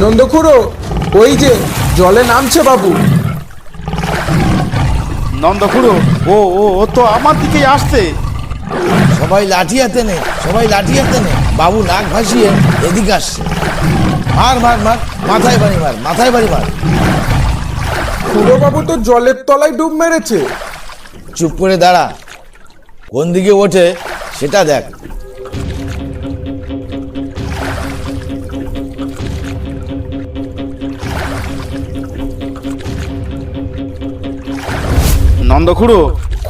নন্দখুড়ো ওই যে জলে নামছে বাবু। নন্দখুড়ো ও ও ও তো আমার দিকেই আসছে। সবাই লাঠি হাতে নে সবাই লাঠি হাতে নে। বাবু নাক ভাসিয়ে এদিকে আসছে। মার মার মার মাথায় বাড়ি মার মাথায় বাড়ি মার। খুড়ো বাবু তো জলের তলায় ডুব মেরেছে। চুপ করে দাঁড়া। কোন দিকে ওঠে সেটা দেখ। নন্দখুড়ো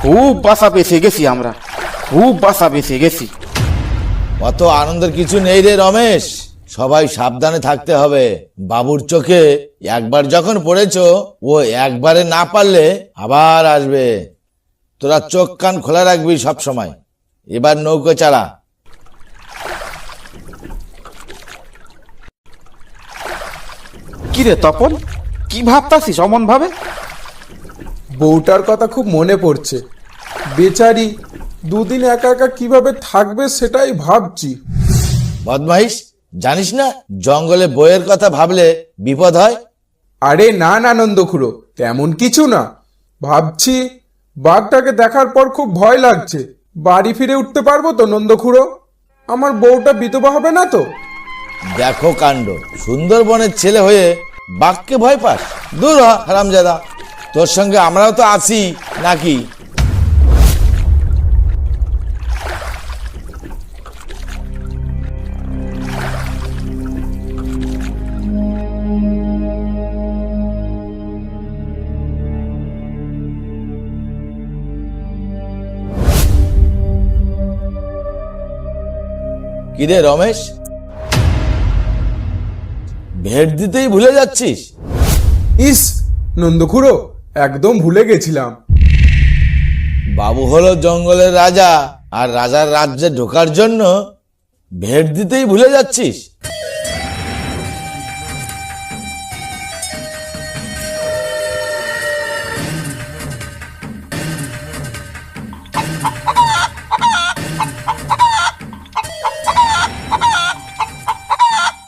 খুব বাসা পেছে গেছি আমরা। খুব বাসা পেছে গেছি। অত আনন্দের কিছু নেই রে রমেশ। সবাই সাবধানে থাকতে হবে। বাবুর চোখে একবার যখন পড়েছ ও একবারে না পারলে আবার আসবে। তোরা চোখ কান খোলা রাখবি সব সময় এবার নৌকো চালা। কি রে তপন কি ভাবতাছিস অমন ভাবে বউটার কথা খুব মনে পড়ছে। বেচারি দুদিন একা একা কীভাবে থাকবে সেটাই ভাবছি। বদমাইশ জানিস না জঙ্গলে বইয়ের কথা ভাবলে বিপদ হয়? আরে না না নন্দখুড়ো তেমন কিছু না। ভাবছি বাঘটাকে দেখার পর খুব ভয় লাগছে। বাড়ি ফিরে উঠতে পারব তো নন্দখুড়ো আমার বউটা বিধবা হবে না তো? দেখো কাণ্ড সুন্দরবনের ছেলে হয়ে বাঘকে ভয় পাস। দূর হারামজাদা। তোর সঙ্গে আমরাও তো আছি নাকি? কিরে রমেশ? ভেট দিতেই ভুলে যাচ্ছিস? ইস নন্দখুড়ো একদম ভুলে গেছিলাম। বাবু হলো জঙ্গলের রাজা আর রাজার রাজ্যে ঢোকার জন্য ভেট দিতেই ভুলে যাচ্ছিস।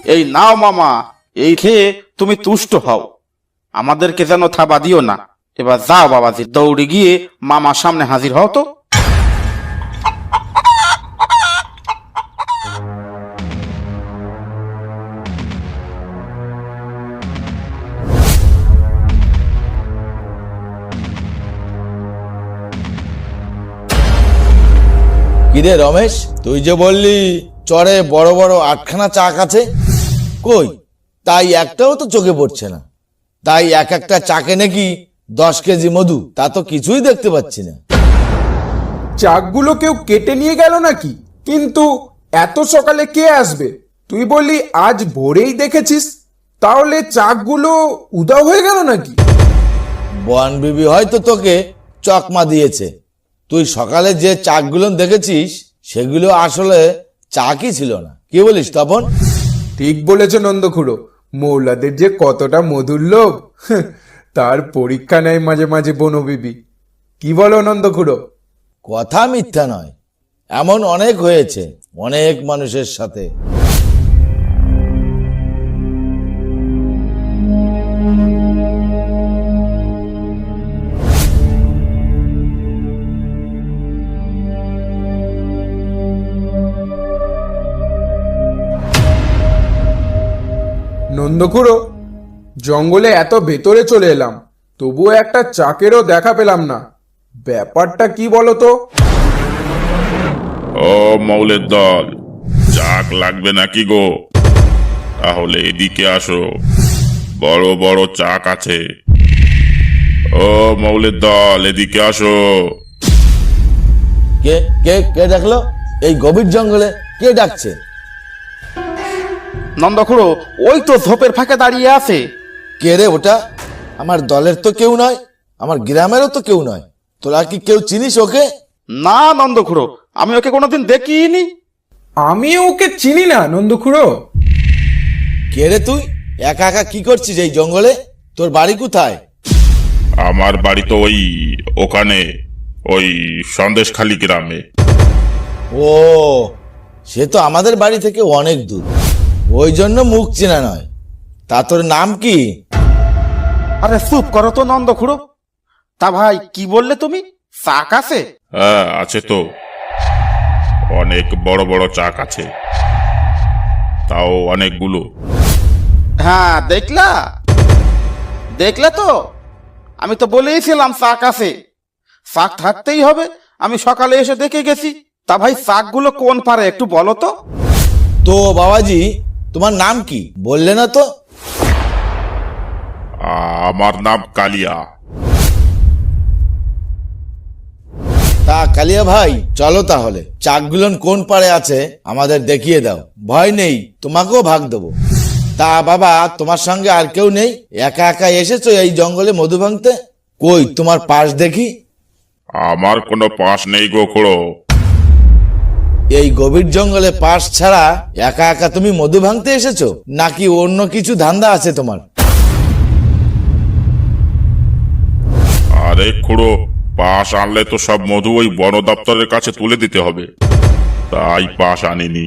এই নাও মামা এই খেয়ে তুমি তুষ্ট হও। আমাদেরকে যেন থাবা দিও না। এবার যাও বাবাজি, দৌড়ে গিয়ে মামার সামনে হাজির হও তো। কিরে রমেশ, তুই যে বললি চরে বড় বড় আটখানা চাক আছে, কই? তাই একটাও তো চোখে পড়ছে না। তাই এক একটা চাকে নাকি দশ কেজি মধু তা তো কিছুই দেখতে পাচ্ছি না। চাকগুলো কেউ কেটে নিয়ে গেল নাকি? কিন্তু এত সকালে কে আসবে? তুই বললি আজ ভোরেই দেখেছিস। তাহলে চাকগুলো উদাও হয়ে গেল নাকি? বন বিবি হয়তো তোকে চকমা দিয়েছে। তুই সকালে যে চাকগুলো দেখেছিস সেগুলো আসলে চাকই ছিল না। কি বলিস তপন? ঠিক বলেছ নন্দখুড়ো। মৌলাদের যে কতটা মধুর লোভ। তার পরীক্ষা নেয় মাঝে মাঝে বনবিবি কি বলো নন্দখুড়ো কথা মিথ্যা নয়। এমন অনেক হয়েছে অনেক মানুষের সাথে। নন্দখুড়ো জঙ্গলে এত ভেতরে চলে এলাম তবুও একটা চাকেরও দেখা পেলাম না। ব্যাপারটা কি বলো তো ও মৌলের দল চাক লাগবে নাকি গো? তাহলে এদিকে আসো বড় বড় চাক আছে। ও মৌলের দল এদিকে আসো। কে কে কে দেখল? এই গভীর জঙ্গলে কে ডাকছে? নন্দখুড়ো ওই তো ঝোপের ফাঁকে দাঁড়িয়ে আছে। কে রে ওটা আমার দলের তো কেউ নয় আমার গ্রামেরও তো কেউ নয়। তোরা কি কেউ চিনিস ওকে? না নন্দখুড়ো আমি ওকে কোনোদিন দেখিনি। আমি ওকে চিনি না নন্দখুড়ো কে রে তুই? একা একা কি করছিস এই জঙ্গলে? তোর বাড়ি কোথায়? আমার বাড়ি তো ওই ওখানে ওই সন্দেশখালি গ্রামে। ও সে তো আমাদের বাড়ি থেকে অনেক দূর। ওই জন্য মুখ চেনা নয়। তা তোর নাম কি? আরে চুপ করো তো নন্দ খুড়ো তা ভাই কি বললে তুমি? চাক আছে? হ্যাঁ আছে তো। অনেক বড় বড় চাক আছে। তাও অনেকগুলো। হ্যাঁ দেখলা? দেখলে তো? আমি তো বলেইছিলাম চাক আছে। চাক থাকতেই হবে। আমি সকালে এসে দেখে গেছি। তা ভাই চাকগুলো কোন পারে একটু বলো তো। তো বাবাজি তোমার নাম কি? বললে না তো? আমার নাম কালিয়া। তা কালিয়া ভাই চলো তাহলে। চাকগুলন কোন পারে আছে আমাদের দেখিয়ে দাও। ভয় নেই তোমাকেও ভাগ দেবো। তা বাবা তোমার সঙ্গে আর কেউ নেই? একা একা এসেছ এই জঙ্গলে মধু ভাঙতে? কই তোমার পাশ দেখি? আমার কোনো পাশ নেই গো খুড়ো। এই গভীর জঙ্গলে পাশ ছাড়া একা একা তুমি মধু ভাঙতে এসেছ? নাকি অন্য কিছু ধান্দা আছে তোমার? আরে খুড়ো পাশ আনলে তো সব মধু ওই বন দপ্তরের কাছে তুলে দিতে হবে। তাই পাশ আনিনি।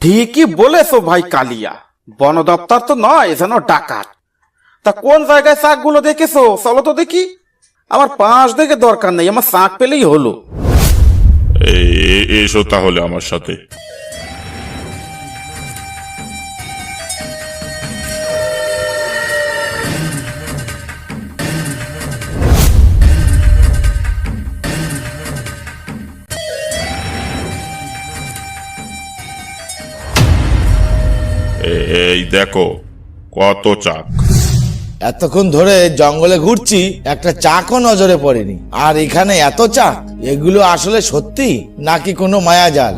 ঠিকই বলেছ ভাই কালিয়া। বন দপ্তর তো নয় যেন ডাকাত। তা কোন জায়গায় চাকগুলো দেখেছ? চলো তো দেখি। আমার পাঁচ দেখে দরকার নেই আমার চাক পেলেই হলো। এসো তাহলে আমার সাথে। এই দেখো কত চাক। এতক্ষণ ধরে জঙ্গলে ঘুরছি একটা চাকও নজরে পড়েনি। আর এখানে এত চাক এগুলো আসলে সত্যি নাকি কোনো মায়াজাল?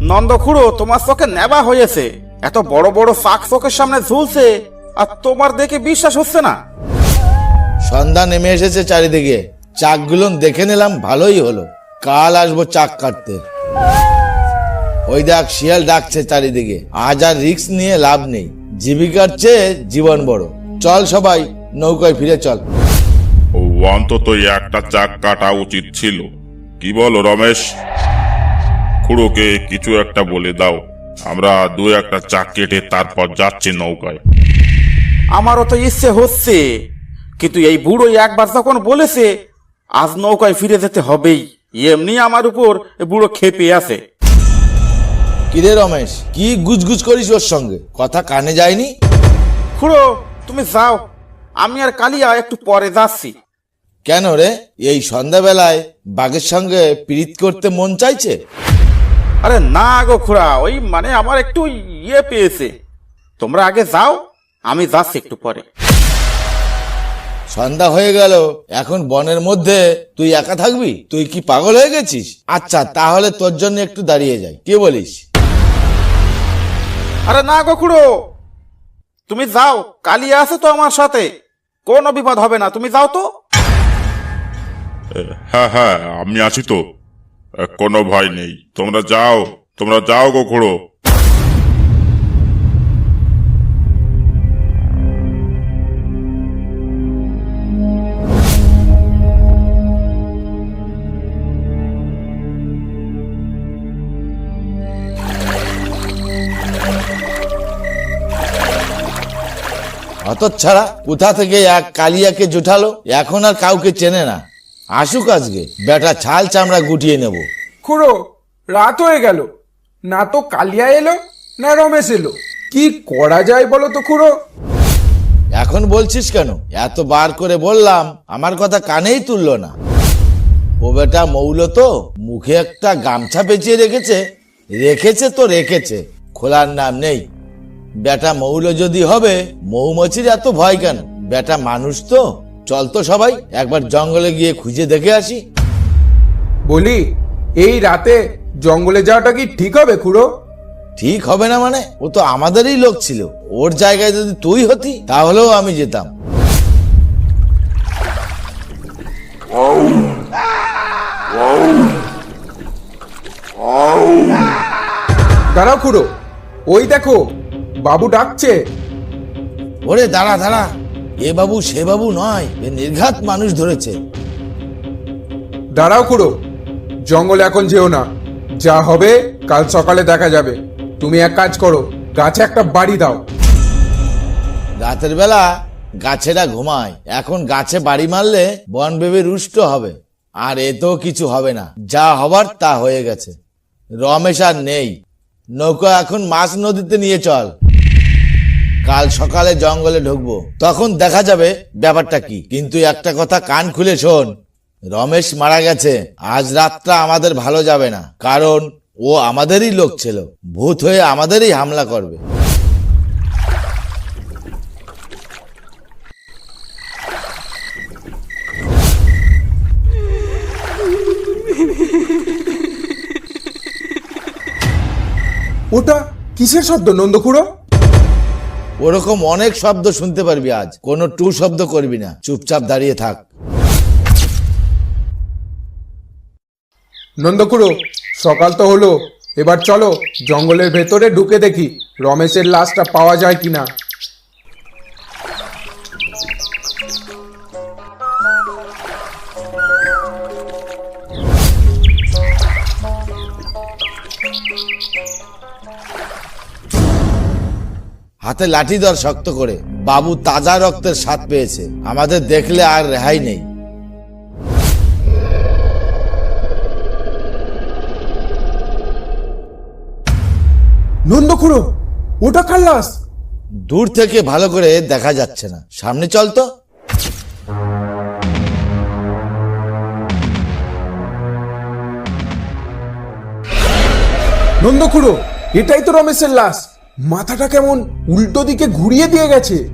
নন্দ খুড়ো তোমার চোখে নেবা হয়েছে। এত বড় বড় চাক চোখের সামনে ঝুলছে আর তোমার দেখে বিশ্বাস হচ্ছে না। সন্ধ্যা নেমে এসেছে চারিদিকে। চাকগুলো দেখে নিলাম ভালোই হলো। কাল আসব চাক কাটতে। ওই দেখ শিয়াল ডাকছে চারিদিকে। আজ আর রিক্স নিয়ে লাভ নেই। জীবিকার চেয়ে জীবন বড়। চল সবাই নৌকায় ফিরে চল। ও অন্তত একটা চাক কাটা উচিত ছিল। কি বলো রমেশ? খুড়োকে কিছু একটা বলে দাও। আমরা দু একটা চাক কেটে তারপর যাচ্ছি নৌকায়। আমারও তো ইচ্ছে হচ্ছে কিন্তু এই বুড়ো একবার যখন বলেছে আজ নৌকায় ফিরে যেতে হবেই। এমনি আমার উপর বুড়ো খেপে আছে। কিরে রমেশ কি গুজগুজ করিস ওর সঙ্গে? কথা কানে যায়নি? খুড়ো তুমি যাও। আমি আর কালিয়া একটু পরে যাচ্ছি। কেন রে? এই সন্ধ্যাবেলায় বাঘের সঙ্গে প্রীত করতে মন চাইছে? আরে না গো খুড়া ওই মানে আমার একটু ইয়ে পেয়েছে। তোমরা আগে যাও আমি যাচ্ছি একটু পরে। সন্ধ্যা হয়ে গেল এখন বনের মধ্যে তুই একা থাকবি? তুই কি পাগল হয়ে গেছিস? আচ্ছা তাহলে তোর জন্য একটু দাঁড়িয়ে যাই। কে বলিস? আরে না গো খুড়ো। তুমি যাও, কালিয়া আছে তো আমার সাথে। কোনো বিপদ হবে না, তুমি যাও তো। হ্যাঁ হ্যাঁ আমি আছি তো। কোনো ভয় নেই। তোমরা যাও তোমরা যাও গো খুড়ো ছাড়া কোথা থেকে এক কালিয়াকে জুঠালো? এখন আর কাউকে চেনে না। আসুক আজকে বেটা ছাল চামড়া গুটিয়ে নেব। খুড়ো রাত হয়ে গেল। না তো কালিয়া এলো না রমেশ এলো। কি করা যায় বলো তো খুড়ো? এখন বলছিস কেন? এত বার করে বললাম আমার কথা কানেই তুললো না। ও বেটা মৌল তো মুখে একটা গামছা পেঁচিয়ে রেখেছে। রেখেছে তো রেখেছে খোলার নাম নেই। বেটা মৌল যদি হবে মৌমাছির এত ভয় কেন? বেটা মানুষ তো। চল তো সবাই একবার জঙ্গলে গিয়ে খুঁজে দেখে আসি। বলি এই রাতে জঙ্গলে যাওয়াটা কি ঠিক হবে খুড়ো? ঠিক হবে না মানে? ও তো আমাদেরই লোক ছিল। ওর জায়গায় যদি তুই হতি তাহলেও আমি যেতাম। দাঁড়াও খুড়ো। ওই দেখো বাবু ডাকছে। ওরে দাঁড়া দাঁড়া। এ বাবু সে বাবু নয় এ নির্ঘাত মানুষ ধরেছে। দাঁড়াও খুড়ো জঙ্গলে এখন যেও না। যা হবে কাল সকালে দেখা যাবে। তুমি এক কাজ করো গাছে একটা বাড়ি দাও। রাতের বেলা গাছেরা ঘুমায়। এখন গাছে বাড়ি মারলে বন ভেবে রুষ্ট হবে। আর এতেও কিছু হবে না। যা হবার তা হয়ে গেছে। রমেশ আর নেই। নৌকা এখন মাছ নদীতে নিয়ে চল। কাল সকালে জঙ্গলে ঢুকবো। তখন দেখা যাবে ব্যাপারটা কি। কিন্তু একটা কথা কান খুলে শোন। রমেশ মারা গেছে। আজ রাতটা আমাদের ভালো যাবে না। কারণ ও আমাদেরই লোক ছিল। ভূত হয়ে আমাদেরই হামলা করবে। ওটা কিসের শব্দ নন্দখুড়ো ওরকম অনেক শব্দ শুনতে পারবি আজ। কোনো টু শব্দ করবি না। চুপচাপ দাঁড়িয়ে থাক। নন্দকুরু সকাল তো হলো। এবার চলো, জঙ্গলের ভেতরে ঢুকে দেখি রমেশের লাশটা পাওয়া যায় কিনা। হাতে লাঠি ধর শক্ত করে। বাবু তাজা রক্তের স্বাদ পেয়েছে। আমাদের দেখলে আর রেহাই নেই। নন্দখুড়ো ওটা কার লাশ? দূর থেকে ভালো করে দেখা যাচ্ছে না। সামনে চল তো। নন্দখুড়ো এটাই তো রমেশের লাশ। মাথাটা কেমন উল্টো দিকে ঘুরিয়ে দিয়ে গেছে।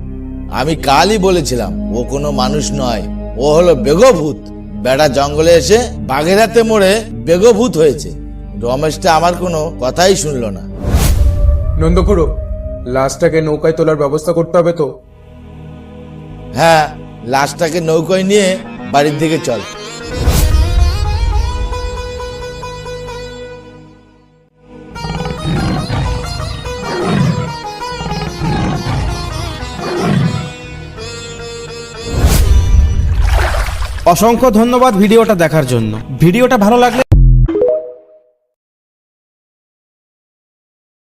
আমি কালই বলেছিলাম ও কোনো মানুষ নয় ও হলো বেগভূত। বেড়া জঙ্গলে এসে বাঘের হাতে মোড়ে বেগভূত হয়েছে। রমেশটা আমার কোনো কথাই শুনলো না। নন্দখুড়ো লাশটাকে নৌকায় তোলার ব্যবস্থা করতে হবে তো? হ্যাঁ লাশটাকে নৌকায় নিয়ে বাড়ির দিকে চল। অসংখ্য ধন্যবাদ ভিডিওটা দেখার জন্য। ভিডিওটা ভালো লাগলে